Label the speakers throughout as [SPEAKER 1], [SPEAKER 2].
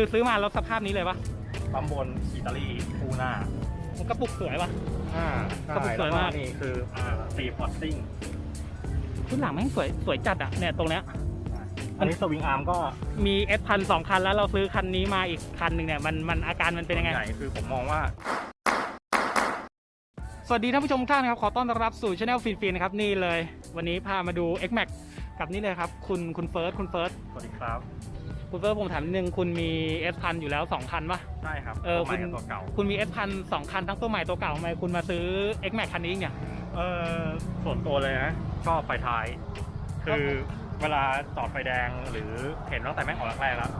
[SPEAKER 1] คือซื้อมารถสภาพนี้เลยปะ
[SPEAKER 2] ปั๊มบนอิตาลีคู่หน้า
[SPEAKER 1] มันกระปุกสวยปะ
[SPEAKER 2] อ่าก
[SPEAKER 1] ระปุกสวยมาก
[SPEAKER 2] แล้นี่คืออ่าสีพอตติ้ง
[SPEAKER 1] ชุดหลังแม่งสวยสวยจัดอะเนี่ยตรงเนี้ย
[SPEAKER 2] อันนี้สวิงอาร์มก็
[SPEAKER 1] มีเอสพันสองคันแล้วเราซื้อคันนี้มาอีกคันหนึ่งเนี่ยมันมันอาการมันเป็นยังไง
[SPEAKER 2] ใหญ่คือผมมองว่า
[SPEAKER 1] สวัสดีท่านผู้ชมทุกท่านครับ ขอต้อนรับสู่ช anel ฟินฟินนะครับนี่เลย วันนี้พามาดู X Max กับนี่เลยครับ คุณคุณเฟิร์สคุณเฟิร์ส
[SPEAKER 2] สวัสดีครับ
[SPEAKER 1] คุณเฟิร์สผมถามนิดนึงคุณมี S พันอยู่แล้วสองคันปะ
[SPEAKER 2] ใช่ครับ
[SPEAKER 1] เออ
[SPEAKER 2] ตัวใหม่
[SPEAKER 1] คุณ
[SPEAKER 2] กับตัวเก่า
[SPEAKER 1] คุณมี S พันสองคันทั้งตัวใหม่ตัวเก่าทำไมคุณมาซื้อ X Max คันนี้เนี่ย
[SPEAKER 2] เออส่วนตัวเลยนะชอบไฟท้าย คือเวลาจอดไฟแดงหรือเห็นตั้งแต่แม่งออกแรกๆแล้ว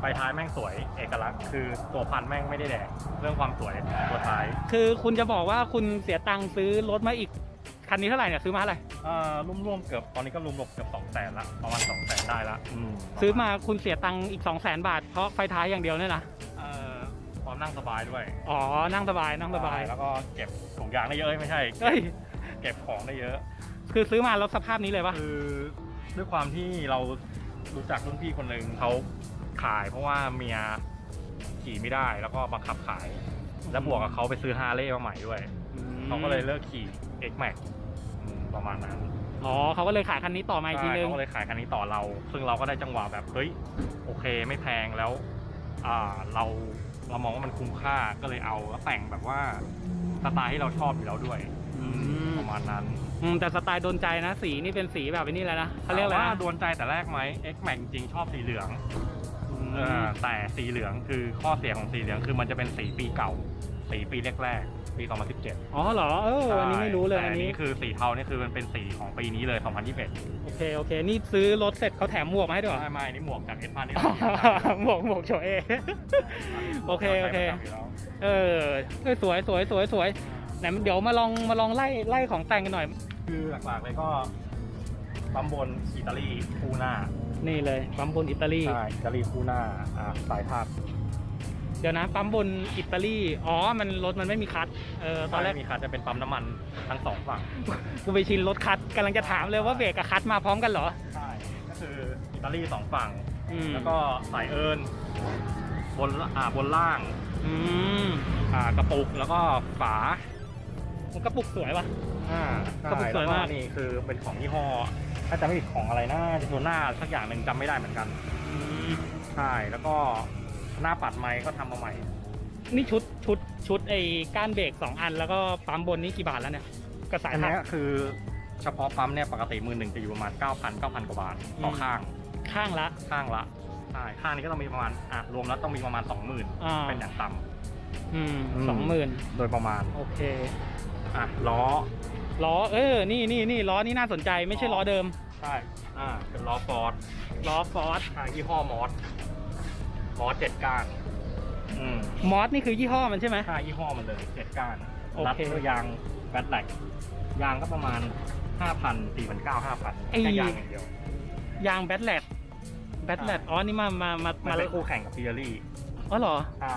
[SPEAKER 2] ไฟท้ายแม่งสวยเอกลักษณ์คือตัวพันแม่งไม่ได้แดงเรื่องความสวยตัวท้าย
[SPEAKER 1] คือคุณจะบอกว่าคุณเสียตังค์ซื้อรถมาอีก คันนี้เท่าไหร่เนี่ยซื้อมาเท่าไหร่
[SPEAKER 2] เอ่อรวมๆเกือบตอนนี้ก็รวมๆเกือบสองแสนละประมาณสองแสนได้ละม
[SPEAKER 1] ซื้อมาคุณเสียตังค์อีก 2 0 0 0 0 0บาท เพราะไฟท้ายอย่างเดียวเนี่ยนะ
[SPEAKER 2] เอ่อความนั่งสบายด้วย
[SPEAKER 1] อ๋อนั่งสบายนั่งสบาย
[SPEAKER 2] แล้วก็เก็บถุงยางได้เยอะไม่ใช่
[SPEAKER 1] เฮ้ย
[SPEAKER 2] เก็บของได้เยอะ
[SPEAKER 1] คือซื้อมารถสภาพนี้เลยปะ
[SPEAKER 2] คือด้วยความที่เรารู้จักรุ่นพี่คนหนึ่งเขาขายเพราะว่าเมียขี่ไม่ได้แล้วก็บังคับขาย แล้วบวกกับเขาไปซื้อฮาร์เลย์มาใหม่ด้วย เขาก็เลยเลิกขี่ X Max อืม ประมาณนั้น
[SPEAKER 1] อ๋อเขาก็เลยขายคันนี้ต่อมาอีกที
[SPEAKER 2] ใช่
[SPEAKER 1] นึง
[SPEAKER 2] เขาก็เลยขายคันนี้ต่อเรา ซึ่งเราก็ได้จังหวะแบบเฮ้ยโอเคไม่แพงแล้ว อ่าเราเรามองว่ามันคุ้มค่าก็เลยเอาแล้วแต่งแบบว่าสไตล์ที่เราชอบอยู่แล้วด้วย
[SPEAKER 1] อืม
[SPEAKER 2] ประมาณนั้น
[SPEAKER 1] อืมแต่สไตล์โดนใจนะสีนี่เป็นสีแบบนี้แหละนะเขาเรียกอะไร
[SPEAKER 2] ถมว่า
[SPEAKER 1] นะ
[SPEAKER 2] โดนใจแต่แรกไหม X Max จริงๆชอบสีเหลือง
[SPEAKER 1] อืม
[SPEAKER 2] เออแต่สีเหลืองคือข้อเสียของสีเหลืองคือมันจะเป็นสีปีเก่า สีปีแรกๆ ปี 2017
[SPEAKER 1] อ๋อเหรอเอออันนี้ไม่รู้เลย
[SPEAKER 2] แต่
[SPEAKER 1] อั
[SPEAKER 2] อั
[SPEAKER 1] น
[SPEAKER 2] น
[SPEAKER 1] นี้
[SPEAKER 2] นี้คือสีเทานี่คือมันเป็นสีของปีนี้เลย 2021
[SPEAKER 1] โอเคโอเค นี่ซื้อรถเสร็จเขาแถมหมวกมาให้ด้วยเหรอ
[SPEAKER 2] ไม่ไม่นี่หมวกจากเอสพานนี่
[SPEAKER 1] หมวกหมวกโชเอ โอเคโอเค เออเอ้ยสวยสวยสวยสวยไหนเดี๋ยวมาลองมาลองไล่ไล่ของแต่งกันหน่อย
[SPEAKER 2] คือหลักๆเลยก็ปั๊มบนอิตาลีคู่หน้า
[SPEAKER 1] นี่เลยปั๊มบนอิตาลี
[SPEAKER 2] ใช่อิตาลีคู่หน้าอ่าสายพาด
[SPEAKER 1] เดี๋ยวนะปั๊มบนอิตาลีอ๋อมันรถมันไม่มีคัทเออตอนแรก
[SPEAKER 2] มีคันจะเป็นปั๊มน้ำมันทั้งสองฝั่ง
[SPEAKER 1] กูไปชินรถคัทกำลังจะถามเลยว่าเบรกกับคัทมาพร้อมกันเหรอ
[SPEAKER 2] ใช่ก็คืออิตาลีสองฝั่ง
[SPEAKER 1] อืม
[SPEAKER 2] แล้วก็สายเอิญบนอ่าบนล่าง
[SPEAKER 1] อืม
[SPEAKER 2] อ่ากระปุกแล้วก็ฝา
[SPEAKER 1] มันกระปุกสวยปะ
[SPEAKER 2] อ่าก
[SPEAKER 1] ระปุกสวยมาก
[SPEAKER 2] แล้นี่คือเป็นของยี่ห้อถ้าจะไม่ผิดของอะไรนะโทน่าสักอย่างหนึ่งจำไม่ได้เหมือนกัน
[SPEAKER 1] อืม
[SPEAKER 2] ใช่แล้วก็ หน้าปัดไม้ก็ทำมาใหม่
[SPEAKER 1] นี่ชุดชุดชุดไอ้ก้านเบรกสองอัน แล้วก็ปั๊มบนนี่กี่บาทแล้วเนี่ยกระสาย
[SPEAKER 2] อัน
[SPEAKER 1] พั
[SPEAKER 2] เนี้
[SPEAKER 1] ด
[SPEAKER 2] ยคือเฉพาะปั๊มเนี่ยปกติมือหนึ่งจะอยู่ประมาณ 9,000 9,000 กว่าบาทต่อ
[SPEAKER 1] อืม
[SPEAKER 2] ข้าง
[SPEAKER 1] ข้างละ
[SPEAKER 2] ข้างละใช่ข้างนี้ก็ต้องมีประมาณอะรวมแล้วต้องมีประมาณ
[SPEAKER 1] อ่า
[SPEAKER 2] 20,000เป็นอย่างต่
[SPEAKER 1] อืม
[SPEAKER 2] อืม
[SPEAKER 1] สองหมื่นำ
[SPEAKER 2] โดยประมาณ
[SPEAKER 1] โอเค
[SPEAKER 2] อะล้อ
[SPEAKER 1] ล้อเออนี่นี่นี่ล้อนี่น่าสนใจไม่ใช่ล้อเดิม
[SPEAKER 2] ใช่ อ่า เป็นล้อฟอร์ด
[SPEAKER 1] ล้อฟอร์ด
[SPEAKER 2] ทางยี่ห้อมอส มอสเจ็ดก้านอืม
[SPEAKER 1] มอสนี่คือยี่ห้อมันใช่ไหม
[SPEAKER 2] ค่ายี่ห้อมันเลยเจ็ดก้าน
[SPEAKER 1] โอเค
[SPEAKER 2] รัดด้วยยางแบตแลกยางก็ประมาณ5,000 4,900 5,000
[SPEAKER 1] ไอ้
[SPEAKER 2] แค่ยางอย่างเดียว
[SPEAKER 1] ยางแบทแลดแบทแลดอ๋อนี่มามามา
[SPEAKER 2] มัน
[SPEAKER 1] มา
[SPEAKER 2] เป็นคู่แข่งกับพิเอรี่
[SPEAKER 1] อ๋อเหรอ
[SPEAKER 2] ใช่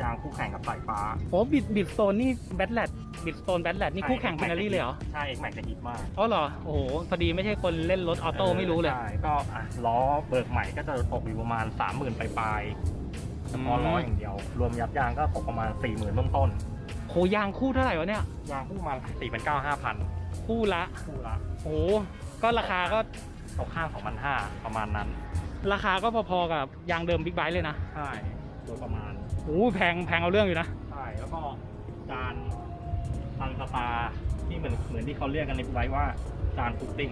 [SPEAKER 2] ยางคู่แข่งกับสายฟ้า
[SPEAKER 1] โอ้บิดบิดสโตนนี่แบทแลดบิดสโตนแบทแลดนี่คู่แข่งฟินารี่เลยเหรอ
[SPEAKER 2] ใช่เอ็กแม็กจะฮิตมาก
[SPEAKER 1] อ๋อเหรอ โอ้โห พอดีไม่ใช่คนเล่นรถออโต้ไม่รู้เลย
[SPEAKER 2] ใช่ ก็อะล้อเบิกใหม่ก็จะตกอยู่ประมาณ 30,000ปลายๆเฉพาะล้ออย่างเดียว รวมยัดยางก็ตกประมาณ 40,000ต้นต้น
[SPEAKER 1] โหยางคู่เท่าไหร่วะเนี่ย
[SPEAKER 2] ๆยางคู่ประมาณ4,900 5,000
[SPEAKER 1] คู่ละ
[SPEAKER 2] คู่ละ
[SPEAKER 1] โอ้โหก็ราคาก็
[SPEAKER 2] ตกข้าง2,500ประมาณนั้น
[SPEAKER 1] ราคาก็พอๆกับยางเดิมบิ๊กไบค์เลยนะ
[SPEAKER 2] ใช่ โดยประมาณ
[SPEAKER 1] โอ้โหแพงแพงเอาเรื่องอยู่นะ
[SPEAKER 2] ใช่ แล้วก็จานทันสตาร์ที่เหมือนเหมือนที่เขาเรียกกันในไว้ว่าจานฟุตติ้ง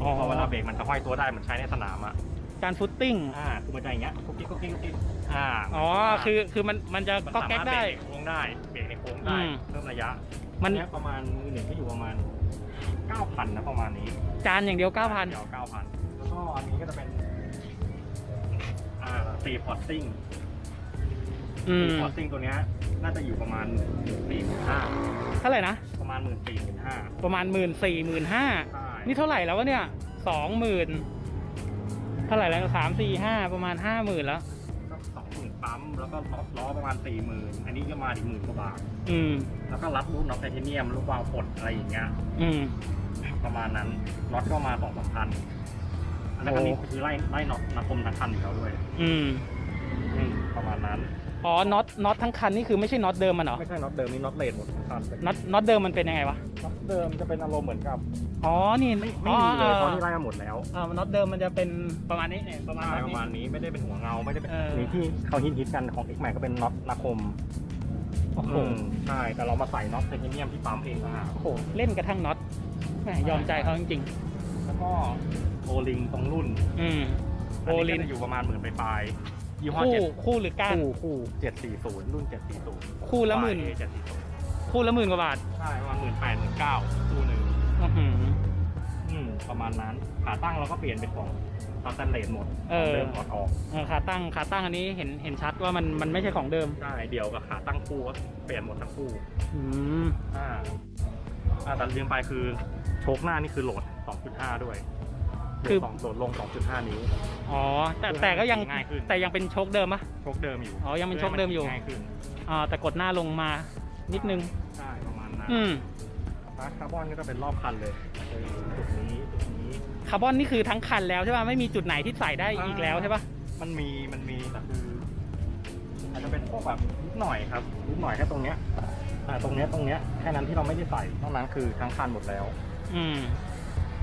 [SPEAKER 1] อ๋อ
[SPEAKER 2] พอเวลาเบรกมันจะห้อยตัวได้เหมือนใช้ในสนามอะ
[SPEAKER 1] การฟุตติ้ง
[SPEAKER 2] อ่า คือมันจะอย่างเงี้ยคุกกิ๊กคุกกิ๊กคุกกิ๊กอ่า
[SPEAKER 1] อ๋อ คือคือมันมันจะ
[SPEAKER 2] มัน
[SPEAKER 1] ก็
[SPEAKER 2] สา
[SPEAKER 1] แก๊ก
[SPEAKER 2] มารถเบร
[SPEAKER 1] ได้
[SPEAKER 2] กในโค้งได้ เบรกในโค้งได้
[SPEAKER 1] อืม
[SPEAKER 2] เพิ่มระยะ
[SPEAKER 1] มัน
[SPEAKER 2] เนี้ยประมาณมือหนึ่งก็อยู่ประมาณ 9,000นะประมาณนี้
[SPEAKER 1] จานอย่างเดียว 9,000
[SPEAKER 2] เดี๋ยว9,000 แล้วก็อันนี้ก็จะเป็น อ่าซีพอร์ตติ้ง
[SPEAKER 1] อื
[SPEAKER 2] ซี
[SPEAKER 1] ม
[SPEAKER 2] พอร์ตติ้งตัวเนี้ยน่าจะอยู่ประมาณสี่หมื่นห้า
[SPEAKER 1] เท่าไหร่นะ
[SPEAKER 2] ประมาณหมื่นสี่หมื่นห้า
[SPEAKER 1] ประมาณหมื่นสี่หมื่นห้า
[SPEAKER 2] ใช่
[SPEAKER 1] นี่เท่าไหร่แล้ววะเนี่ยสองหมื่นเท่าไหร่แล้วสามสี่ห้าประมาณห้าหมื่นแล้ว
[SPEAKER 2] ก็สองหมื่นปั๊มแล้วก็ล้อล้อประมาณสี่หมื่นอันนี้ก็มาอีกหมื่นกว่าบาท
[SPEAKER 1] อืม
[SPEAKER 2] แล้วก็รัดรูปน็อตไทเทเนียมรูปวาล์วปลดอะไรอย่างเงี้ย
[SPEAKER 1] อืม
[SPEAKER 2] ประมาณนั้นน็อตก็มาสองสามพันอันนั้นก็นี่คือไล่ไล่น็อตนักคมทั้งคันอยู่แล้วด้วย
[SPEAKER 1] อืม
[SPEAKER 2] อืม
[SPEAKER 1] อ๋อ น็อต น็อตทั้งคันนี่คือไม่ใช่น็อตเดิมมันเหรอ
[SPEAKER 2] ไม่ใช่น็อตเดิมนี่น็อตเลดหมดทุกคัน
[SPEAKER 1] น็อต น็อตเดิมมันเป็นยังไงวะ
[SPEAKER 2] น็อตเดิมจะเป็นอารมณ์เหมือนกับ
[SPEAKER 1] อ๋อ นี่
[SPEAKER 2] ไม่
[SPEAKER 1] อ๋
[SPEAKER 2] ไม่
[SPEAKER 1] อ
[SPEAKER 2] มีเลยเพราะ
[SPEAKER 1] อ
[SPEAKER 2] นี่ไล่มาหมดแล้ว
[SPEAKER 1] อ่าน็อตเดิมมันจะเป็นประมาณนี้เนี่ยประมาณ
[SPEAKER 2] ใช่
[SPEAKER 1] แบบ
[SPEAKER 2] ประ
[SPEAKER 1] นี้
[SPEAKER 2] มาณนี้ไม่ได้เป็นหัวเงาไม่ได้เป็น
[SPEAKER 1] เออ
[SPEAKER 2] นี่ที่เขาฮิตฮิตๆกันของ X Max ก็เป็นน็อตนาคม
[SPEAKER 1] โอ้โห
[SPEAKER 2] อืมใช่แต่เรามาใส่น็อตไทเทเนียมที่ปั๊มเองต่างหาก
[SPEAKER 1] โอ้โห เล่นกระทั่งน็อตแหมยอมใจเขาจริง
[SPEAKER 2] แล้วก็โอลิงตรงรุ่น
[SPEAKER 1] ๆอืมโอลิน
[SPEAKER 2] นนี้ก็จะอยู่ประมาณหมื่นปลายๆ ยี่ห้อ
[SPEAKER 1] คู่
[SPEAKER 2] เจ็ด
[SPEAKER 1] คู่หรือก้าน
[SPEAKER 2] คู่คู่เจ็ดสี่ศูนย์รุ่นเจ็ดสี่ศูนย์
[SPEAKER 1] คู่ละหมื่น
[SPEAKER 2] เจ็ดสี่ศูนย์
[SPEAKER 1] คู่ละหมื่นกว่าบาท
[SPEAKER 2] ใช่ประมาณหมื่นแปดหมื่นเก้าคู่หนึ่ง
[SPEAKER 1] อื้อหือ
[SPEAKER 2] อืมประมาณนั้นขาตั้งเราก็เปลี่ยนเป็นของสแตนเลสหมด
[SPEAKER 1] เออ
[SPEAKER 2] เดิมถอดออก
[SPEAKER 1] เออขาตั้งขาตั้งอันนี้เห็นเห็นชัดว่ามันมันไม่ใช่ของเดิม
[SPEAKER 2] ใช่เดี่ยวกับขาตั้งคู่ก็เปลี่ยนหมดทั้งคู่
[SPEAKER 1] อืม
[SPEAKER 2] อ่าอ่าแต่ลืมไปคือโชคหน้านี่คือโหลด 2.5 ด้วย
[SPEAKER 1] คือ
[SPEAKER 2] โหลดสองโหลดลง 2.5 นิ้ว
[SPEAKER 1] อ๋อ แต่แต่ก็ยัง
[SPEAKER 2] ง่ายขึ้น
[SPEAKER 1] แต่ยังเป็นโชคเดิมปะ
[SPEAKER 2] โชคเดิมอยู่
[SPEAKER 1] อ๋อยังเป็นโชคเดิมอยู่
[SPEAKER 2] ง่ายขึ้น
[SPEAKER 1] อ่าแต่กดหน้าลงมานิดนึง
[SPEAKER 2] ใช่ประมาณนั้น
[SPEAKER 1] อืม
[SPEAKER 2] พาร์ทคาร์บอนก็จะเป็นรอบคันเลยเออจุดนี้จุดนี้
[SPEAKER 1] คาร์บอนนี่คือทั้งคันแล้วใช่ป่ะ ไม่มีจุดไหนที่ใส่ได้อีกแล้วใช่ป่ะ
[SPEAKER 2] มันมีมันมีแต่คืออาจจะเป็นพวกแบบนิดหน่อยครับนิดหน่อยแค่ตรงเนี้ยอ่าตรงเนี้ยตรงเนี้ยแค่นั้นที่เราไม่ได้ใส่นอกนั้นคือทั้งคันหมดแล้ว
[SPEAKER 1] อืม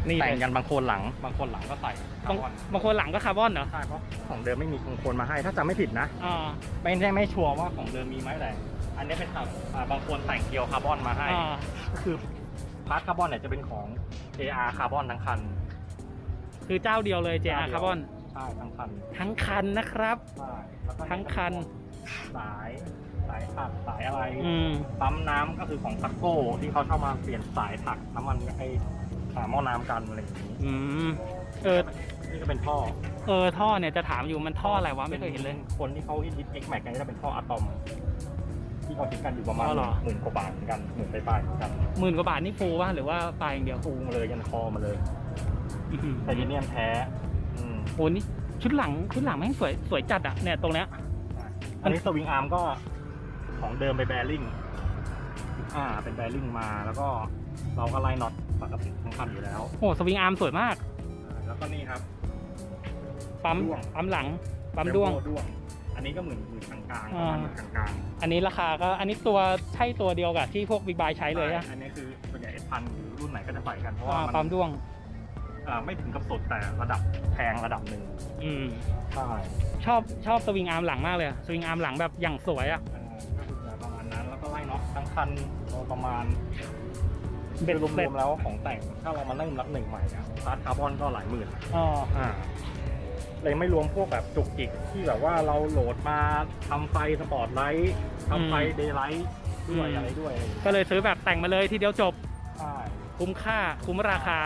[SPEAKER 1] นี่
[SPEAKER 2] แต่ง
[SPEAKER 1] เลย
[SPEAKER 2] กันบางคนหลัง บางคนหลังก็ใส่คา
[SPEAKER 1] บาง
[SPEAKER 2] ร์บอน
[SPEAKER 1] บางคนหลังก็คาร์บอนเหรอ
[SPEAKER 2] ใช่เพราะของเดิมไม่มีบางคนมาให้ ถ้าจำไม่ผิดนะ
[SPEAKER 1] อ่า
[SPEAKER 2] ไม่ใช่ไม่ชัวร์ว่าของเดิมมีไหมแต่อันนี้เป็นครับอ่าบางคนแต่งเกลียวคาร์บอนมาให้
[SPEAKER 1] อ่า
[SPEAKER 2] ก็คือพาร์ทคาร์บอนเนี่ยจะเป็นของ AR คาร์บอนทั้งคัน
[SPEAKER 1] คือเจ้าเดียวเลย JR
[SPEAKER 2] เจ้าเดียว
[SPEAKER 1] คาร์บอน
[SPEAKER 2] ใช่ทั้งคัน
[SPEAKER 1] ทั้งคันนะครับ
[SPEAKER 2] ใช่แล้วก็
[SPEAKER 1] ทั้งคัน
[SPEAKER 2] สายสายถักสายอะไร
[SPEAKER 1] อืม
[SPEAKER 2] ปั๊มน้ำก็คือของซักโก้ที่เขาชอบมาเปลี่ยนสายถักน้ำมันไอ้ ขาหม้อน้ำกันอะไรอย่างนี้
[SPEAKER 1] อืมเออ
[SPEAKER 2] นี่ก็เป็นท่อ
[SPEAKER 1] เออท่อเนี่ยจะถามอยู่มันท่ออะไรวะไม่เคยเห็นเลย
[SPEAKER 2] คนที่เขาฮิต X Max กันก็จะเป็นท่ออะตอม ที่เขาคิดกันอยู่ประมาณ
[SPEAKER 1] อ๋อเหรอ
[SPEAKER 2] หมื่นกว่าบาทเหมือนกันหมื่นไปลายๆเหมือนกัน
[SPEAKER 1] หมื่นกว่าบาทนี่ฟูป่ะหรือว่าปลายอย่างเดียว
[SPEAKER 2] ฟูมาเลยยันคอมาเลย
[SPEAKER 1] อื้อหือ
[SPEAKER 2] ไทเทเนียมแท้อืม
[SPEAKER 1] โอ้นี่ชุดหลังชุดหลังแม่งสวยสวยจัดอะเนี่ยตรงเนี้ย
[SPEAKER 2] อันนี้สวิงอาร์มก็ของเดิมไปแบริ่งอ่าเป็นแบริ่งมาแล้วก็เราก็ไล่น็อต ปกติทั้งคันอยู่แล้ว
[SPEAKER 1] โอ้สวิงอาร์มสวยมาก
[SPEAKER 2] แล้วก็นี่ครับ
[SPEAKER 1] ปั๊ม
[SPEAKER 2] ด้วง
[SPEAKER 1] ปั๊มหลัง ปั๊มด้วง
[SPEAKER 2] Brembo ด้วง อันนี้ก็หมื่นหมื่นกลางๆป
[SPEAKER 1] อ่า
[SPEAKER 2] ระมาณหมื่นกลาง
[SPEAKER 1] อันนี้ราคาก็อันนี้ตัวใช่ตัวเดียวกับที่พวกบิ๊กไบค์ใช้
[SPEAKER 2] ๆ
[SPEAKER 1] เลยอะ
[SPEAKER 2] อันนี้คือส่วนใหญ่เอพันรุ่นไหนก็จะใส่กันเพราะ
[SPEAKER 1] อ่า
[SPEAKER 2] ว่า
[SPEAKER 1] ปั๊
[SPEAKER 2] มั
[SPEAKER 1] ม
[SPEAKER 2] น
[SPEAKER 1] ด้วง
[SPEAKER 2] อ่าไม่ถึงกับสุดแต่ระดับแพงระดับหนึ่ง
[SPEAKER 1] อืม
[SPEAKER 2] ใช่
[SPEAKER 1] ชอบชอบสวิงอาร์มหลังมากเลยอะสวิงอาร์มหลังแบบอย่างสวยอะ
[SPEAKER 2] อ่าก็คือจะประมาณนั้นแล้วก็ไล่น็อตทั้งคันประมาณ
[SPEAKER 1] เบ็ด
[SPEAKER 2] รว
[SPEAKER 1] เสร็จ
[SPEAKER 2] มๆแล้วของแต่งถ้าเรามาเริ่มรับหนึ่งใหม่อะพาร์ทคาร์บอนก็หลายหมื่น
[SPEAKER 1] อ๋อ
[SPEAKER 2] อ่าเลยไม่รวมพวกแบบจุกจิกที่แบบว่าเราโหลดมาทำไฟสปอร์ตไลท์ทำไฟเดย์ไลท์ด้วยอะไรด้วยอะไรอย่างเงี้ย
[SPEAKER 1] ก็เลยซื้อแบบแต่งมาเลยทีเดียวจบ
[SPEAKER 2] ใช่
[SPEAKER 1] คุ้มค่าคุ้มราคา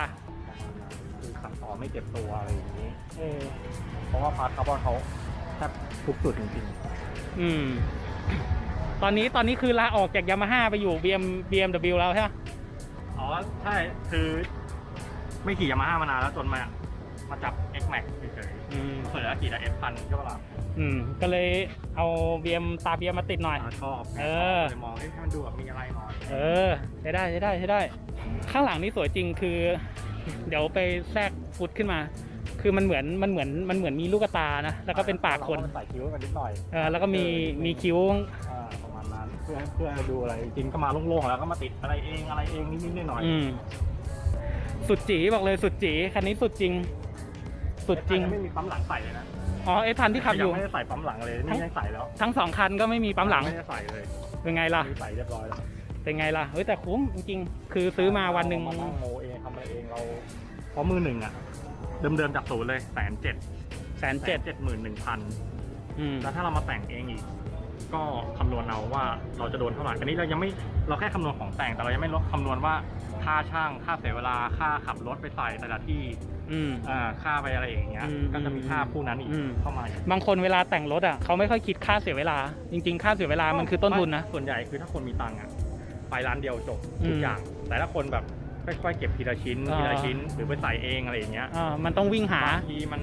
[SPEAKER 2] คือขับต่อไม่เจ็บตัวอะไรอย่างนี้เออเพราะว่าพาร์ทคาร์บอนเขาแทบทุกจุดจริง
[SPEAKER 1] อืม ตอนนี้ตอนนี้คือลาออกจากยามาฮ่าไปอยู่ BM BMW แล้วใช่ไหม
[SPEAKER 2] ๆ อ๋อใช่คือไม่ขี่ยามาฮ่ามานานแล้วจนมามาจับ X Max เฉย
[SPEAKER 1] อืม
[SPEAKER 2] ๆเผื่อขี่แต่ F พันใช่ปะล่ะ
[SPEAKER 1] อืม ก็เลยเอา BM ตา BM มาติดหน่อย
[SPEAKER 2] อ่าชอบ
[SPEAKER 1] เออ
[SPEAKER 2] เลยมองให้มันดูแบบมีอะไรหน่อย
[SPEAKER 1] เออใช้ได้ใช้ได้ใช้ได้ ข้างหลังนี่สวยจริงคือ เดี๋ยวไปแทรกฟุตขึ้นมา คือมันเหมือนมันเหมือนมันเหมือนมีลูกตานะแล้วก็เป็นปากคน
[SPEAKER 2] เรใส่คิ้วกันนิดหน่อย
[SPEAKER 1] เออแล้วก็มีมีคิ้ว
[SPEAKER 2] อ่า พื่อเพื่อให้ดูอะไรจริงๆก็มาโล่งๆแล้วก็มาติดอะไรเองอะไรเองนิดๆหน่อยๆ
[SPEAKER 1] อืมสุดจีบอกเลยสุดจีคันนี้สุดจริงสุดจริง
[SPEAKER 2] ไม่มีปั๊มหลังใส่เลยนะ
[SPEAKER 1] อ๋อไอ้ทันที่ขับอยู่
[SPEAKER 2] งไม่ได้ใส่ปั๊มหลังเลยนี่ยังใส่แล้ว
[SPEAKER 1] ทั้งสองคันก็ไม่มีปั๊มหลัง
[SPEAKER 2] ไม่ได้ใส่เลย
[SPEAKER 1] เป็นไงล่ะ
[SPEAKER 2] มีใส่เรียบร้อยแล้ว
[SPEAKER 1] เป็นไงล่ะ เฮ้ยแต่คุ้มจริงๆ คือซื้อมาวันหนึ่ง
[SPEAKER 2] เรมานั่งโมเองทำอะไรเองเราเพราะมือหนึ่งอะ เดิมๆจากศูนย์เลยแสนเจ็ด
[SPEAKER 1] แสนเจ็ด
[SPEAKER 2] เจ็ดหมื่นหนึ่งพัน
[SPEAKER 1] อืม
[SPEAKER 2] แล้วถ้าเรามาแต่งเองอีก ก็คำนวณเอาว่าเราจะโดนเท่าไหร่อันนี้เรายังไม่เราแค่คำนวณของแต่งแต่เรายังไม่ลดคำนวณว่าค่าช่างค่าเสียเวลาค่าขับรถไปใส่แต่ละที่
[SPEAKER 1] อืม
[SPEAKER 2] อ่าค่าไปอะไรอย่างเงี้ย
[SPEAKER 1] อืม
[SPEAKER 2] ก็จะมีค่าผู้นั้นอีก
[SPEAKER 1] อืม
[SPEAKER 2] เข้ามาอีก
[SPEAKER 1] บางคนเวลาแต่งรถอะเขาไม่ค่อยคิดค่าเสียเวลา จริง ๆ ค่าเสียเวลามันคือต้นทุนนะ
[SPEAKER 2] ส่วนใหญ่คือถ้าคนมีตังค์อะไปร้านเดียวจบ
[SPEAKER 1] อืม
[SPEAKER 2] ทุกอย่าง แต่ถ้าคนแบบค่อยๆเก็บทีละชิ้น
[SPEAKER 1] อ่า
[SPEAKER 2] ทีละชิ้นหรือไปใส่เองอะไรอย่างเงี้ย
[SPEAKER 1] อ่ามันต้องวิ่งหา
[SPEAKER 2] บางทีมัน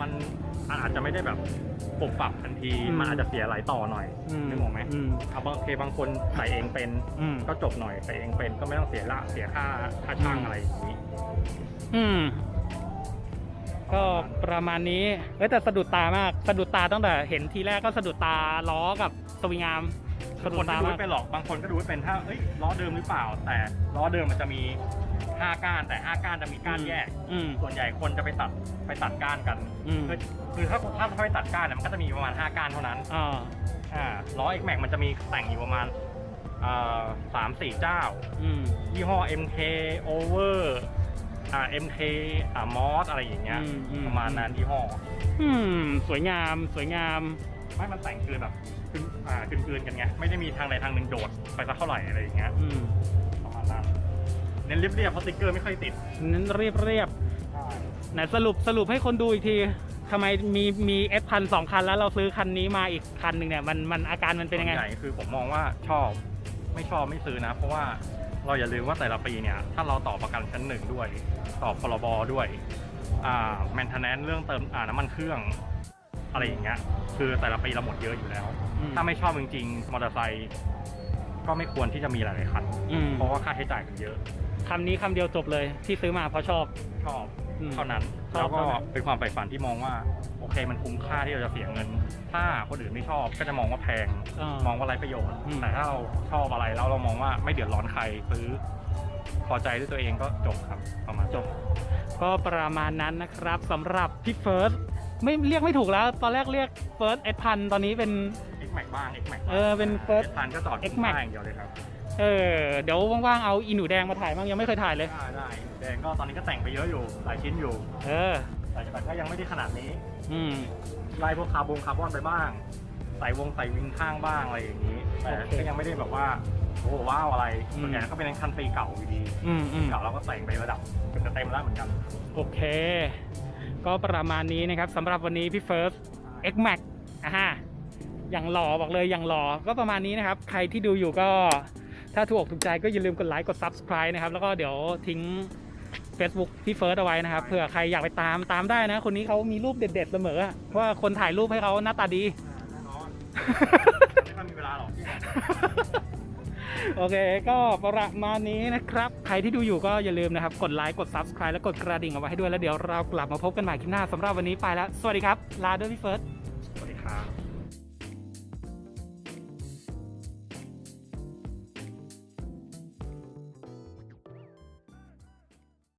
[SPEAKER 2] มันอาจจะไม่ได้แบบ ปรับปรับทันที
[SPEAKER 1] อืม
[SPEAKER 2] มันอาจจะเสียหลายต่อหน่อย
[SPEAKER 1] อืม
[SPEAKER 2] นึกออกไหม
[SPEAKER 1] อืม
[SPEAKER 2] เอาบางเคบางคนใส่เองเป็น
[SPEAKER 1] อืม
[SPEAKER 2] ก็จบหน่อยใส่เองเป็นก็ไม่ต้องเสียละเสียค่าค่าช่าง
[SPEAKER 1] อืม
[SPEAKER 2] อะไรอย่างนี้
[SPEAKER 1] อืม ก็ประมาณนี้เอ้ยแต่สะดุดตามากสะดุดตาตั้งแต่เห็นทีแรกก็สะดุดตาล้อกับสวิงอาร์ม
[SPEAKER 2] คื
[SPEAKER 1] สะ
[SPEAKER 2] อ
[SPEAKER 1] ดุ
[SPEAKER 2] ค
[SPEAKER 1] ด
[SPEAKER 2] นก็
[SPEAKER 1] ตา
[SPEAKER 2] ดู
[SPEAKER 1] มาก
[SPEAKER 2] ไม่เป็นหรอก บางคนก็ดูไม่เป็นถ้าเอ้ยล้อเดิมหรือเปล่า แต่ล้อเดิมมันจะมี 5ก้านแต่5ก้านจะมีก้านแยก
[SPEAKER 1] อืม
[SPEAKER 2] ส่วนใหญ่คนจะไปตัดไปตัดก้านกัน
[SPEAKER 1] อืม
[SPEAKER 2] คือคือถ้าถ้าเขาไปตัดก้านเนี่ยมันก็จะมีประมาณ5ก้านเท่านั้น
[SPEAKER 1] อ่า
[SPEAKER 2] อ่าล้อ X Max มันจะมีแต่งอยู่ประมาณอ่าสามสี่เจ้า
[SPEAKER 1] อืม
[SPEAKER 2] ยี่ห้อ MK Over อ่า MK อ่ามอสอะไรอย่างเงี้ย
[SPEAKER 1] อืมอืม
[SPEAKER 2] ประมาณนั้นยี่ห้อ
[SPEAKER 1] อืม สวยงาม สวยงาม
[SPEAKER 2] ไม่มันแต่งคือแบบคืออ่าคืนๆกันไงไม่ได้มีทางใดทางหนึ่งโดดไปสักเท่าไหร่อะไรอย่างเงี้ย
[SPEAKER 1] อืม
[SPEAKER 2] ประมาณนั้น เน้นเรียบๆเพราะสติ๊กเกอร์ไม่ค่อยติด
[SPEAKER 1] นั้นเรียบเรียบๆไหนสรุปสรุปให้คนดูอีกทีทำไมมีมีเอสพันสองคันแล้วเราซื้อคันนี้มาอีกคันหนึ่งเนี่ยมันมันอาการมันเป็นยังไง
[SPEAKER 2] ส่วใหญ่คือผมมองว่าชอบไม่ชอบไม่ซื้อนะ เพราะว่าเราอย่าลืมว่าแต่ละปีเนี่ย ถ้าเราต่อประกันชั้นหนึ่งด้วย ต่อพรบด้วยอ่าแมนเทนแนนเรื่องเติมอ่าน้ำมันเครื่องอะไรอย่างเงี้ยคือแต่ละปีเราหมดเยอะอยู่แล้ว
[SPEAKER 1] อืม
[SPEAKER 2] ถ้าไม่ชอบจริงๆมอเตอร์ไซค์ก็ไม่ควรที่จะมีหลายๆคัน
[SPEAKER 1] อืม
[SPEAKER 2] เพราะว่าค่าใช้จ่ายมันเยอะ
[SPEAKER 1] คำนี้คำเดียวจบเลยที่ซื้อมาเพราะชอบ
[SPEAKER 2] ชอบ
[SPEAKER 1] อืม
[SPEAKER 2] เท่านั้น
[SPEAKER 1] ชอบ
[SPEAKER 2] แล้วก็
[SPEAKER 1] เท่านั้น
[SPEAKER 2] เป็นความใฝ่ฝันที่มองว่า โอเคมันคุ้มค่าที่เราจะเสียเงิน ถ้าคนอื่นไม่ชอบก็จะมองว่าแพง
[SPEAKER 1] อ่าม
[SPEAKER 2] องว่าไรประโยชน์
[SPEAKER 1] อืม
[SPEAKER 2] แต่ถ้าเราชอบอะไรแล้วเรามองว่าไม่เดือดร้อนใครซื้อ พอใจด้วยตัวเองก็จบครับประมาณ
[SPEAKER 1] จบ ก็ประมาณนั้นนะครับสำหรับพี่เฟิร์สไม่เรียกไม่ถูกแล้ว ตอนแรกเรียกเฟิร์สเอสพันตอนนี้เป็น
[SPEAKER 2] X Max บ้าง X Max
[SPEAKER 1] เออเป็น First
[SPEAKER 2] พันก็จอด
[SPEAKER 1] X Max
[SPEAKER 2] อย่างเดียวเลยครับ
[SPEAKER 1] เออเดี๋ยวว่างๆเอาอีหนูแดงมาถ่ายบ้างยังไม่เคยถ่ายเลย
[SPEAKER 2] ได้ได้แดงก็ตอนนี้ก็แต่งไปเยอะอยู่หลายชิ้นอยู่
[SPEAKER 1] เออ
[SPEAKER 2] แต่แต่ก็ยังไม่ได้ขนาดนี้
[SPEAKER 1] อืม
[SPEAKER 2] ไล่พวกคาร์บงคาร์บอนไปบ้าง ใส่วงใส่วิงข้างบ้างอะไรอย่างนี้แต่
[SPEAKER 1] โอเค
[SPEAKER 2] ก็ยังไม่ได้แบบว่าโอ้โหว้าวอะไร
[SPEAKER 1] อืม
[SPEAKER 2] ส่วนใหญ่ก็เป็นคันตีเก่าอยู่ดี
[SPEAKER 1] อืมอืม
[SPEAKER 2] เก่าเราก็แต่งไประดับเกือบจะเต็มแล้วเหมือนกัน
[SPEAKER 1] โอเค ก็ประมาณนี้นะครับสำหรับวันนี้พี่เฟิร์ส X Max อ่าฮะอย่างหล่อบอกเลยอย่างหล่อก็ประมาณนี้นะครับ ใครที่ดูอยู่ก็ ถ้าถูกอกถูกใจก็อย่าลืมกดไลค์กด Subscribe นะครับ แล้วก็เดี๋ยวทิ้ง Facebook พี่เฟิร์สเอาไว้นะครับเผื่อใครอยากไปตามตามได้นะ คนนี้เขามีรูปเด็ดๆเสมออะเพราะว่าคนถ่ายรูปให้เขาหน้าตาดี
[SPEAKER 2] แน่นอนไม่ค่อยมีเวลาหรอก
[SPEAKER 1] โอเค ก็ประมาณนี้นะครับ ใครที่ดูอยู่ก็อย่าลืมนะครับ กดไลค์ กด Subscribe และกดกระดิ่งเอาไว้ให้ด้วย แล้วเดี๋ยวเรากลับมาพบกันใหม่คลิปหน้าสำหรับวันนี้ไปแล้ว สวัสดีครับ ลาด้วยพี่เฟิร์ส
[SPEAKER 2] สวัสดีครับ